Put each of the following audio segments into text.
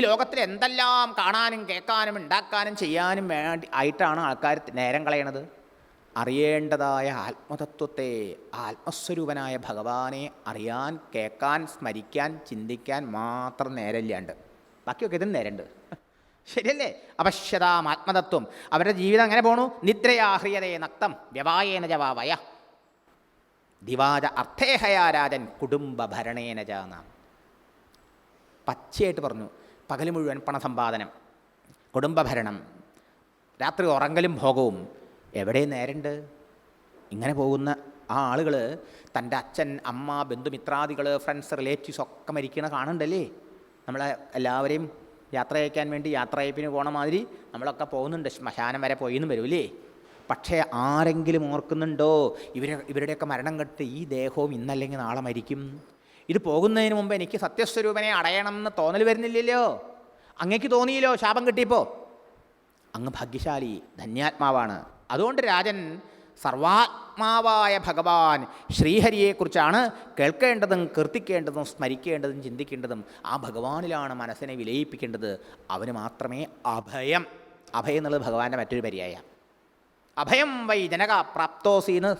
ലോകത്തിൽ എന്തെല്ലാം കാണാനും കേൾക്കാനും ഉണ്ടാക്കാനും ചെയ്യാനും വേണ്ടി ആയിട്ടാണ് ആൾക്കാർ നേരം കളയണത്? അറിയേണ്ടതായ ആത്മതത്വത്തെ ആത്മസ്വരൂപനായ ഭഗവാനെ അറിയാൻ കേൾക്കാൻ സ്മരിക്കാൻ ചിന്തിക്കാൻ മാത്രം നേരമില്ലാണ്ട്. ബാക്കിയൊക്കെ ഇതിന് നേരമുണ്ട്. ശരിയല്ലേ? അവശ്യതാം ആത്മതത്വം. അവരുടെ ജീവിതം അങ്ങനെ പോണു. നിദ്രയാഹ്രിയതേ നക്തം. വ്യവായേന ജവാവയ രാജൻ കുടുംബ ഭരണേന ജ നാം. പച്ചയായിട്ട് പറഞ്ഞു. പകൽ മുഴുവൻ പണസമ്പാദനം കുടുംബഭരണം രാത്രി ഉറങ്ങലും ഭോഗവും. എവിടെ നേരണ്ട്? ഇങ്ങനെ പോകുന്ന ആ ആളുകൾ തന്റെ അച്ഛൻ അമ്മ ബന്ധുമിത്രാദികൾ ഫ്രണ്ട്സ് റിലേറ്റീവ്സ് ഒക്കെ മരിക്കണ കാണണ്ടല്ലേ? നമ്മളെ എല്ലാവരെയും യാത്ര അയക്കാൻ വേണ്ടി യാത്ര അയപ്പിന് പോണ മാതിരി നമ്മളൊക്കെ പോകുന്നുണ്ട്. ശ്മശാനം വരെ പോയിന്ന് വരൂലേ പക്ഷേ ആരെങ്കിലും ഓർക്കുന്നുണ്ടോ? ഇവരെ ഇവരുടെയൊക്കെ മരണം കെട്ട് ഈ ദേഹവും ഇന്നല്ലെങ്കിൽ നാളെ മരിക്കും? ഇത് പോകുന്നതിന് മുമ്പ് എനിക്ക് സത്യസ്വരൂപനെ അടയണം എന്ന് തോന്നൽ വരുന്നില്ലല്ലോ. അങ്ങേക്ക് തോന്നിയില്ലോ ശാപം കിട്ടിയപ്പോൾ അങ്ങ് ഭാഗ്യശാലി ധന്യാത്മാവാണ്. അതുകൊണ്ട് രാജൻ സർവാത്മാവായ ഭഗവാൻ ശ്രീഹരിയെക്കുറിച്ചാണ് കേൾക്കേണ്ടതും കീർത്തിക്കേണ്ടതും സ്മരിക്കേണ്ടതും ചിന്തിക്കേണ്ടതും ആ ഭഗവാനിലാണ് മനസ്സിനെ വിലയിപ്പിക്കേണ്ടത്. അവന് മാത്രമേ അഭയം. അഭയം എന്നുള്ളത് ഭഗവാന്റെ മറ്റൊരു പര്യായ. അഭയം വൈ ജനക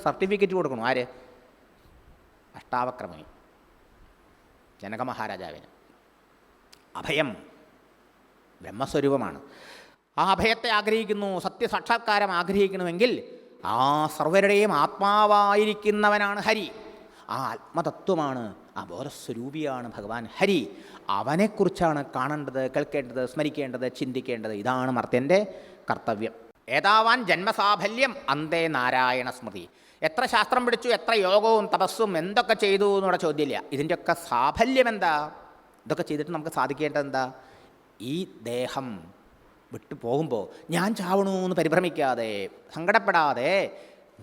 സർട്ടിഫിക്കറ്റ് കൊടുക്കണം? ആര്? അഷ്ടാവക്രമി ജനക മഹാരാജാവിന് അഭയം ബ്രഹ്മസ്വരൂപമാണ്. ആ അഭയത്തെ ആഗ്രഹിക്കുന്നു സത്യസാക്ഷാത്കാരം ആഗ്രഹിക്കണമെങ്കിൽ ആ സർവരുടെയും ആത്മാവായിരിക്കുന്നവനാണ് ഹരി. ആ ആത്മതത്വമാണ് ആ ബോധസ്വരൂപിയാണ് ഭഗവാൻ ഹരി. അവനെക്കുറിച്ചാണ് കാണേണ്ടത് കേൾക്കേണ്ടത് സ്മരിക്കേണ്ടത് ചിന്തിക്കേണ്ടത്. ഇതാണ് മർത്യന്റെ കർത്തവ്യം. ഏതാവാൻ ജന്മസാഫല്യം? അന്തേ നാരായണ സ്മൃതി. എത്ര ശാസ്ത്രം പിടിച്ചു എത്ര യോഗവും തപസ്സും എന്തൊക്കെ ചെയ്തു എന്നുള്ള ചോദ്യമില്ല. ഇതിന്റെയൊക്കെ സാഫല്യം എന്താ ഇതൊക്കെ ചെയ്തിട്ട് നമുക്ക് സാധിക്കേണ്ടത് എന്താ ഈ ദേഹം വിട്ടു പോകുമ്പോൾ ഞാൻ ചാവണു എന്ന് പരിഭ്രമിക്കാതെ സങ്കടപ്പെടാതെ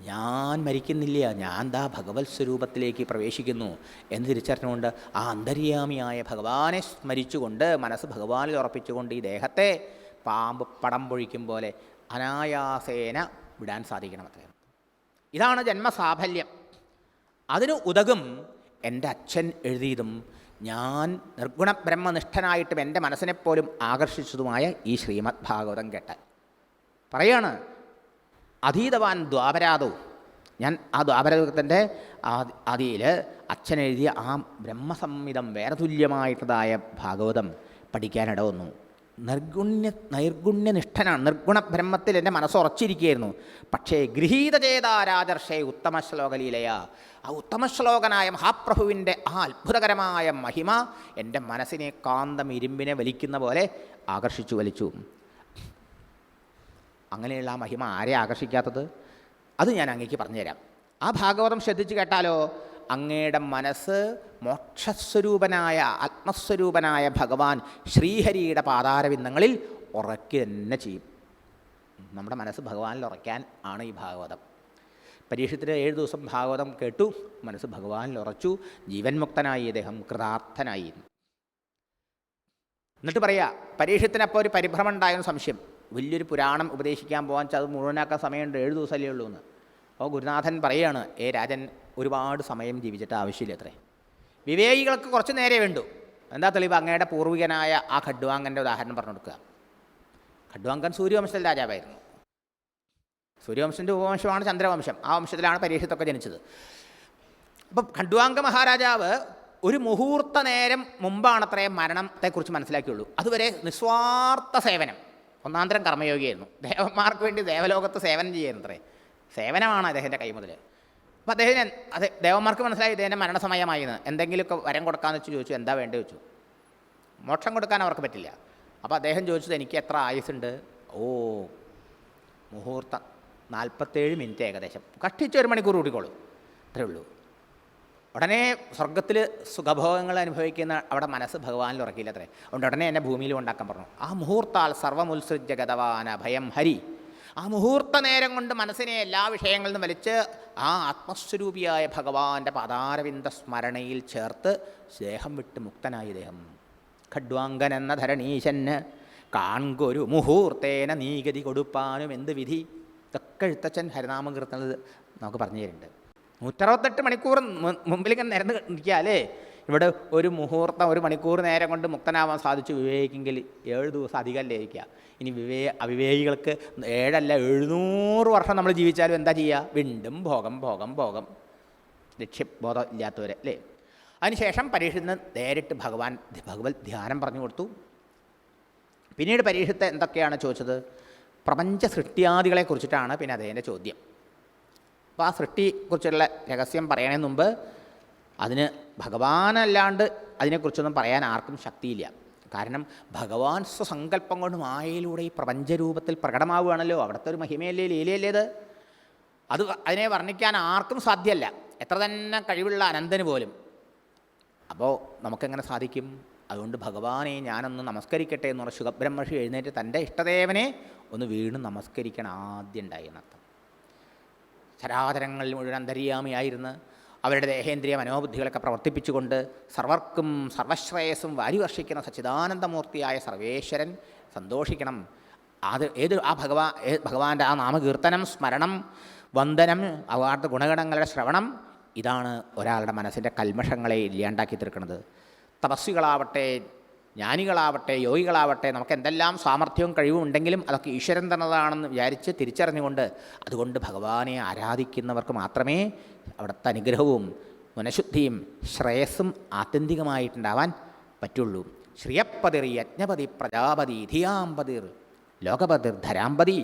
ഞാൻ മരിക്കുന്നില്ല ഞാൻ ദാ ഭഗവത് സ്വരൂപത്തിലേക്ക് പ്രവേശിക്കുന്നു എന്ന് തിരിച്ചറിഞ്ഞുകൊണ്ട് ആ അന്തര്യാമിയായ ഭഗവാനെ സ്മരിച്ചുകൊണ്ട് മനസ്സ് ഭഗവാനിൽ ഉറപ്പിച്ചുകൊണ്ട് ഈ ദേഹത്തെ പാമ്പ് പടം പൊഴിക്കും പോലെ അനായാസേന വിടാൻ സാധിക്കണം അത്രയും ഇതാണ് ജന്മസാഫല്യം. അതിന് ഉതകും എന്റെ അച്ഛൻ എഴുതിയതും ഞാൻ നിർഗുണ ബ്രഹ്മനിഷ്ഠനായിട്ടും എന്റെ മനസ്സിനെപ്പോലും ആകർഷിച്ചതുമായ ഈ ശ്രീമദ് ഭാഗവതം കേട്ട് പറയാണ് അതീതവാൻ ദ്വാപരാതവും ഞാൻ ആ ദ്വാപരയുഗത്തിന്റെ അതിയിൽ അച്ഛൻ എഴുതിയ ആ ബ്രഹ്മസംഹിതം വേറെ തുല്യമായിട്ടതായ ഭാഗവതം പഠിക്കാനിട വന്നു നിർഗുണ്യ നൈർഗുണ്യനിഷ്ഠനാണ്. നിർഗുണ ബ്രഹ്മത്തിൽ എന്റെ മനസ്സ് ഉറച്ചിരിക്കുകയായിരുന്നു. പക്ഷേ ഗൃഹീത ചേതാ രാജർഷേ ഉത്തമ ശ്ലോകലീലയ ആ ഉത്തമ ശ്ലോകനായ മഹാപ്രഭുവിന്റെ ആ അത്ഭുതകരമായ മഹിമ എന്റെ മനസ്സിനെ കാന്തം ഇരുമ്പിനെ വലിക്കുന്ന പോലെ ആകർഷിച്ചു വലിച്ചു. അങ്ങനെയുള്ള ആ മഹിമ ആരെ ആകർഷിക്കാത്തത്? അത് ഞാൻ അങ്ങേക്ക് പറഞ്ഞുതരാം. ആ ഭാഗവതം ശ്രദ്ധിച്ച് കേട്ടാലോ? അങ്ങയുടെ മനസ്സ് മോക്ഷസ്വരൂപനായ ആത്മസ്വരൂപനായ ഭഗവാൻ ശ്രീഹരിയുടെ പാതാരവിന്ദങ്ങളിൽ ഉറക്കി തന്നെ ചെയ്യും. നമ്മുടെ മനസ്സ് ഭഗവാനിൽ ഉറയ്ക്കാൻ ആണ് ഈ ഭാഗവതം. പരീക്ഷത്തിന് ഏഴ് ദിവസം ഭാഗവതം കേട്ടു മനസ്സ് ഭഗവാനിൽ ഉറച്ചു ജീവൻ മുക്തനായി അദ്ദേഹം കൃതാർത്ഥനായി എന്നിട്ട് പറയാ പരീക്ഷത്തിനപ്പോൾ ഒരു പരിഭ്രമം ഉണ്ടായെന്ന് സംശയം. വലിയൊരു പുരാണം ഉപദേശിക്കാൻ പോകാൻ വെച്ചാൽ അത് മുഴുവനാക്കാൻ സമയമുണ്ട് ഏഴ് ദിവസമല്ലേ ഉള്ളൂ എന്ന് അപ്പോൾ ഗുരുനാഥൻ പറയാണ് ഏ രാജൻ ഒരുപാട് സമയം ജീവിച്ചിട്ട് ആവശ്യമില്ല അത്രേ. വിവേകികൾക്ക് കുറച്ച് നേരെ വേണ്ടു. എന്താ തെളിവ്? അങ്ങയുടെ പൂർവികനായ ആ ഖഡ്വാങ്കന്റെ ഉദാഹരണം പറഞ്ഞു കൊടുക്കുക. ഖഡ്വാങ്കൻ സൂര്യവംശത്തിൽ രാജാവായിരുന്നു. സൂര്യവംശന്റെ ഉപവംശമാണ് ചന്ദ്രവംശം. ആ വംശത്തിലാണ് പരീക്ഷത്തൊക്കെ ജനിച്ചത്. അപ്പം ഖഡ്വാങ്ക മഹാരാജാവ് ഒരു മുഹൂർത്ത നേരം മുമ്പാണത്രേ മരണത്തെക്കുറിച്ച് മനസ്സിലാക്കിയുള്ളൂ. അതുവരെ നിസ്വാർത്ഥ സേവനം. ഒന്നാന്തരം കർമ്മയോഗിയായിരുന്നു. ദേവന്മാർക്ക് വേണ്ടി ദേവലോകത്ത് സേവനം ചെയ്യുന്നത്രേ സേവനമാണ് അദ്ദേഹത്തിന്റെ കൈമുതൽ അപ്പോൾ അദ്ദേഹത്തിന് അത് ദേവന്മാർക്ക് മനസ്സിലായി ഇദ്ദേഹത്തിന്റെ മരണസമയമായി എന്ന് എന്തെങ്കിലുമൊക്കെ വരം കൊടുക്കാമെന്ന് വെച്ച് ചോദിച്ചു എന്താ വേണ്ടത് വെച്ചു മോക്ഷം കൊടുക്കാൻ അവർക്ക് പറ്റില്ല. അപ്പോൾ അദ്ദേഹം ചോദിച്ചത് എനിക്ക് എത്ര ആയുസ്സുണ്ട്? ഓ മുഹൂർത്തം നാൽപ്പത്തേഴ് മിനിറ്റ് ഏകദേശം. കഷ്ടിച്ച് ഒരു മണിക്കൂർ കൂടിക്കോളൂ. അത്രേ ഉള്ളൂ. ഉടനെ സ്വർഗത്തിൽ സുഖഭോഗങ്ങൾ അനുഭവിക്കുന്ന അവിടെ മനസ്സ് ഭഗവാനിൽ ഉറക്കിയില്ല അത്രേ. അതുകൊണ്ട് ഉടനെ എന്നെ ഭൂമിയിൽ ഉണ്ടാക്കാൻ പറഞ്ഞു. ആ മുഹൂർത്താൽ സർവമുത്സൃജ്യ ഗതവാന ഭയം ഹരി. ആ മുഹൂർത്ത നേരം കൊണ്ട് മനസ്സിനെ എല്ലാ വിഷയങ്ങളിൽ നിന്നും വലിച്ച് ആ ആത്മസ്വരൂപിയായ ഭഗവാന്റെ പദാരവിന്ദ സ്മരണയിൽ ചേർത്ത് ദേഹം വിട്ട് മുക്തനായി ദേഹം. ഖഡ്വാങ്കൻ എന്ന ധരണീശന് കാൺകൊരു മുഹൂർത്തേന നീഗതി കൊടുപ്പാനും എന്ത് വിധി? ഇതൊക്കെ എഴുത്തച്ഛൻ ഹരിനാമം കീർത്തുന്നത് നമുക്ക് പറഞ്ഞു തരുന്നുണ്ട്. നൂറ്ററുപത്തെട്ട് മണിക്കൂർ മുമ്പിൽ നിരന്ന് നിൽക്കുക അല്ലേ? ഇവിടെ ഒരു മുഹൂർത്തം ഒരു മണിക്കൂർ നേരം കൊണ്ട് മുക്തനാവാൻ സാധിച്ചു വിവേകിക്കെങ്കിൽ ഏഴ് ദിവസം അധികമല്ലേ ഇരിക്കുക. ഇനി വിവേ അവിവേകികൾക്ക് ഏഴല്ല എഴുന്നൂറ് വർഷം നമ്മൾ ജീവിച്ചാലും എന്താ ചെയ്യുക? വീണ്ടും ഭോഗം ഭോഗം ഭോഗം. ലക്ഷ്യബോധം ഇല്ലാത്തവരെ അല്ലേ? അതിനുശേഷം പരീക്ഷത്തിന് നേരിട്ട് ഭഗവാൻ ഭഗവത് ധ്യാനം പറഞ്ഞു കൊടുത്തു. പിന്നീട് പരീക്ഷത്തെ എന്തൊക്കെയാണ് ചോദിച്ചത്? പ്രപഞ്ച സൃഷ്ടിയാദികളെ കുറിച്ചിട്ടാണ് പിന്നെ അദ്ദേഹത്തിന്റെ ചോദ്യം. അപ്പോൾ ആ സൃഷ്ടിയെക്കുറിച്ചുള്ള രഹസ്യം പറയണതിന് മുമ്പ് അതിന് ഭഗവാനല്ലാണ്ട് അതിനെക്കുറിച്ചൊന്നും പറയാൻ ആർക്കും ശക്തിയില്ല. കാരണം ഭഗവാൻ സ്വസങ്കല്പം കൊണ്ട് മായയിലൂടെ ഈ പ്രപഞ്ചരൂപത്തിൽ പ്രകടമാവുകയാണല്ലോ. അവിടുത്തെ ഒരു മഹിമയല്ലേ ലീലയല്ലേ ഇത്? അത് അതിനെ വർണിക്കാൻ ആർക്കും സാധ്യമല്ല എത്ര തന്നെ കഴിവുള്ള അനന്തന് പോലും. അപ്പോൾ നമുക്കെങ്ങനെ സാധിക്കും? അതുകൊണ്ട് ഭഗവാനെ ഞാനൊന്ന് നമസ്കരിക്കട്ടെ എന്ന് പറഞ്ഞ ശുഖബ്രഹ്മർഷി എഴുന്നേറ്റ് തന്റെ ഇഷ്ടദേവനെ ഒന്ന് വീണ് നമസ്കരിക്കണം ആദ്യം ഉണ്ടായി എന്നർത്ഥം. ചരാചരങ്ങളിൽ മുഴുവൻ അന്തര്യാമിയായിരുന്ന് അവരുടെ ദേഹേന്ദ്രിയ മനോബുദ്ധികളൊക്കെ പ്രവർത്തിപ്പിച്ചുകൊണ്ട് സർവർക്കും സർവശ്രേയസ്സും വാരിവർഷിക്കുന്ന സച്ചിദാനന്ദമൂർത്തിയായ സർവേശ്വരൻ സന്തോഷിക്കണം. അത് ഏത് ആ ഭഗവാ ഭഗവാന്റെ ആ നാമകീർത്തനം സ്മരണം വന്ദനം അവാർഡ് ഗുണഗണങ്ങളുടെ ശ്രവണം ഇതാണ് ഒരാളുടെ മനസ്സിന്റെ കൽമഷങ്ങളെ ഇല്ലാണ്ടാക്കി തീർക്കുന്നത്. തപസ്വികളാവട്ടെ ജ്ഞാനികളാവട്ടെ യോഗികളാവട്ടെ നമുക്ക് എന്തെല്ലാം സാമർഥ്യവും കഴിവും ഉണ്ടെങ്കിലും അതൊക്കെ ഈശ്വരൻ തന്നതാണെന്ന് വിചാരിച്ച് തിരിച്ചറിഞ്ഞുകൊണ്ട് അതുകൊണ്ട് ഭഗവാനെ ആരാധിക്കുന്നവർക്ക് മാത്രമേ അവിടുത്തെ അനുഗ്രഹവും മനഃശുദ്ധിയും ശ്രേയസ്സും ആത്യന്തികമായിട്ടുണ്ടാവാൻ പറ്റുള്ളൂ. ശ്രിയപ്പതിർ യജ്ഞപതി പ്രജാപതി ധിയാമ്പതിർ ലോകപതിർ ധരാമ്പതി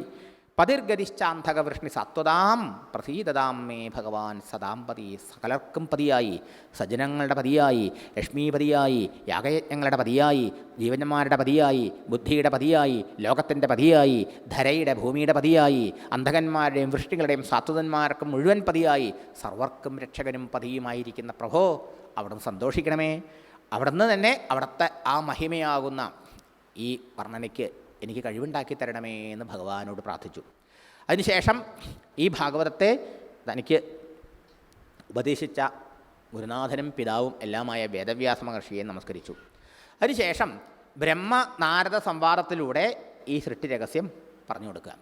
പതിർഗതിശ്ചാന്തക വൃഷ്ണി സത്വതാം പ്രസീതതാം മേ ഭഗവാൻ സദാം പതി സകലർക്കും പതിയായി സജ്ജനങ്ങളുടെ പതിയായി ലക്ഷ്മീപതിയായി യാഗയജ്ഞങ്ങളുടെ പതിയായി ജീവന്മാരുടെ പതിയായി ബുദ്ധിയുടെ പതിയായി ലോകത്തിന്റെ പതിയായി ധരയുടെ ഭൂമിയുടെ പതിയായി അന്ധകന്മാരുടെയും വൃഷ്ടികളുടെയും സാത്വതന്മാർക്കും മുഴുവൻ പതിയായി സർവർക്കും രക്ഷകനും പതിയുമായിരിക്കുന്ന പ്രഭോ അവിടുന്ന് സന്തോഷിക്കണമേ. അവിടുന്ന് തന്നെ അവിടുത്തെ ആ മഹിമയാകുന്ന ഈ വർണനയ്ക്ക് എനിക്ക് കഴിവുണ്ടാക്കി തരണമേ എന്ന് ഭഗവാനോട് പ്രാർത്ഥിച്ചു. അതിനുശേഷം ഈ ഭാഗവതത്തെ തനിക്ക് ഉപദേശിച്ച ഗുരുനാഥനും പിതാവും എല്ലാമായ വേദവ്യാസ മഹർഷിയെ നമസ്കരിച്ചു. അതിനുശേഷം ബ്രഹ്മ നാരദ സംവാദത്തിലൂടെ ഈ സൃഷ്ടി രഹസ്യം പറഞ്ഞു കൊടുക്കുക.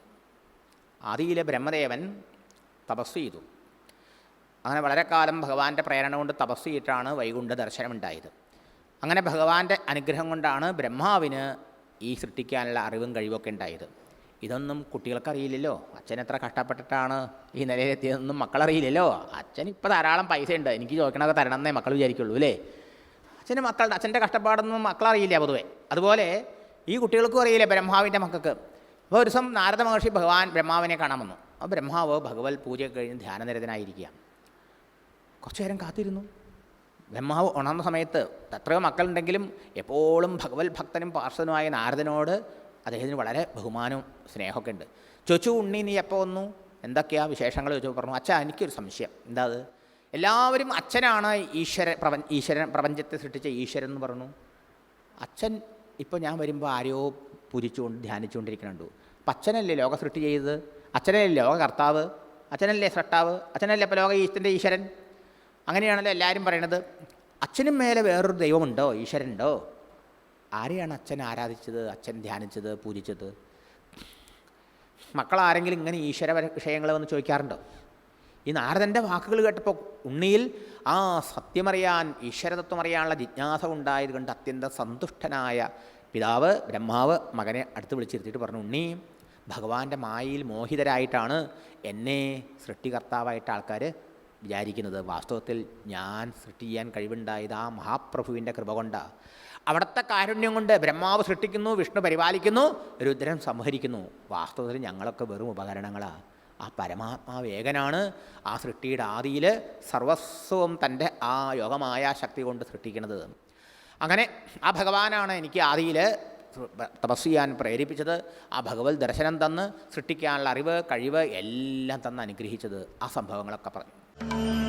ആദിയിലെ ബ്രഹ്മദേവൻ തപസ് ചെയ്തു. അങ്ങനെ വളരെ കാലം ഭഗവാന്റെ പ്രേരണ കൊണ്ട് തപസ് ചെയ്തിട്ടാണ് വൈകുണ്ഠ ദർശനമുണ്ടായത് അങ്ങനെ ഭഗവാന്റെ അനുഗ്രഹം കൊണ്ടാണ് ബ്രഹ്മാവിന് ഈ സൃഷ്ടിക്കാനുള്ള അറിവും കഴിവൊക്കെ ഉണ്ടായത്. ഇതൊന്നും കുട്ടികൾക്കറിയില്ലല്ലോ. അച്ഛൻ എത്ര കഷ്ടപ്പെട്ടിട്ടാണ് ഈ നിലയിലെത്തിയതെന്നും മക്കളറിയില്ലല്ലോ. അച്ഛൻ ഇപ്പോൾ ധാരാളം പൈസ ഉണ്ട് എനിക്ക് തരണം എന്നേ മക്കൾ വിചാരിക്കുള്ളൂ അല്ലേ? അച്ഛന് മക്കളുടെ അച്ഛന്റെ കഷ്ടപ്പാടൊന്നും മക്കളറിയില്ല പൊതുവേ. അതുപോലെ ഈ കുട്ടികൾക്കും അറിയില്ല ബ്രഹ്മാവിന്റെ മക്കൾക്ക്? അപ്പോൾ ഒരു ദിവസം നാരദ മഹർഷി ഭഗവാൻ ബ്രഹ്മാവിനെ കാണാൻ വന്നു. ആ ബ്രഹ്മാവ് ഭഗവത് പൂജയൊക്കെ കഴിഞ്ഞ് ധ്യാനനിരതനായിരിക്കുക കുറച്ചു നേരം കാത്തിരുന്നു. ബ്രഹ്മാവ് ഉണർന്ന സമയത്ത് എത്രയോ മക്കളുണ്ടെങ്കിലും എപ്പോഴും ഭഗവത് ഭക്തനും പാർശ്വനുമായ നാരദനോട് അദ്ദേഹത്തിന് വളരെ ബഹുമാനവും സ്നേഹമൊക്കെ ഉണ്ട്. ചൊച്ചു ഉണ്ണി നീ എപ്പോൾ വന്നു? എന്തൊക്കെയാ വിശേഷങ്ങൾ ചോദിച്ചു പറഞ്ഞു അച്ഛാ എനിക്കൊരു സംശയം. എന്താ അത്? എല്ലാവരും അച്ഛനാണ് ഈശ്വര പ്രപഞ്ച ഈശ്വരൻ പ്രപഞ്ചത്തെ സൃഷ്ടിച്ച ഈശ്വരൻ എന്ന് പറഞ്ഞു. അച്ഛൻ ഇപ്പോൾ ഞാൻ വരുമ്പോൾ ആരെയോ പൂജിച്ചുകൊണ്ട് ധ്യാനിച്ചുകൊണ്ടിരിക്കുന്നുണ്ട്. അപ്പം അച്ഛനല്ലേ ലോക സൃഷ്ടി ചെയ്തത്? അച്ഛനല്ലേ ലോക കർത്താവ് അച്ഛനല്ലേ സൃഷ്ടാവ്? അച്ഛനല്ലേ ഇപ്പോൾ ലോക ഈശ്വരന്റെ ഈശ്വരൻ? അങ്ങനെയാണല്ലോ എല്ലാവരും പറയണത്. അച്ഛനും മേലെ വേറൊരു ദൈവമുണ്ടോ? ഈശ്വരനുണ്ടോ? ആരെയാണ് അച്ഛൻ ആരാധിച്ചത് അച്ഛൻ ധ്യാനിച്ചത് പൂജിച്ചത്? മക്കളാരെങ്കിലും ഇങ്ങനെ ഈശ്വര വിഷയങ്ങൾ വന്ന് ചോദിക്കാറുണ്ടോ? ഈ നാരദന്റെ വാക്കുകൾ കേട്ടപ്പോൾ ഉണ്ണിയിൽ ആ സത്യമറിയാൻ ഈശ്വരതത്വം അറിയാനുള്ള ജിജ്ഞാസ ഉണ്ടായത് കൊണ്ട് അത്യന്തം സന്തുഷ്ടനായ പിതാവ് ബ്രഹ്മാവ് മകനെ അടുത്ത് വിളിച്ചിരുത്തിയിട്ട് പറഞ്ഞു ഉണ്ണി ഭഗവാന്റെ മായയിൽ മോഹിതരായിട്ടാണ് എന്നെ സൃഷ്ടികർത്താവായിട്ട് ആൾക്കാർ വിചാരിക്കുന്നത് വാസ്തവത്തിൽ ഞാൻ സൃഷ്ടി ചെയ്യാൻ കഴിവുണ്ടായത് ആ മഹാപ്രഭുവിന്റെ കൃപ കൊണ്ട്. അവിടുത്തെ കാരുണ്യം കൊണ്ട് ബ്രഹ്മാവ് സൃഷ്ടിക്കുന്നു വിഷ്ണു പരിപാലിക്കുന്നു രുദ്രൻ സംഹരിക്കുന്നു. വാസ്തവത്തിൽ ഞങ്ങളൊക്കെ വെറും ഉപകരണങ്ങളാണ് ആ പരമാത്മാവ് ഏകനാണ്. ആ സൃഷ്ടിയുടെ ആദിയിൽ സർവസ്വവും തന്റെ ആ യോഗമായ ശക്തി കൊണ്ട് സൃഷ്ടിക്കുന്നത് അങ്ങനെ ആ ഭഗവാനാണ് എനിക്ക് ആദിയിൽ തപസ് ചെയ്യാൻ പ്രേരിപ്പിച്ചത്. ആ ഭഗവത് ദർശനം തന്ന് സൃഷ്ടിക്കാനുള്ള അറിവ് കഴിവ് എല്ലാം തന്ന് അനുഗ്രഹിച്ചത് ആ സംഭവങ്ങളൊക്കെ പറഞ്ഞു. 嗯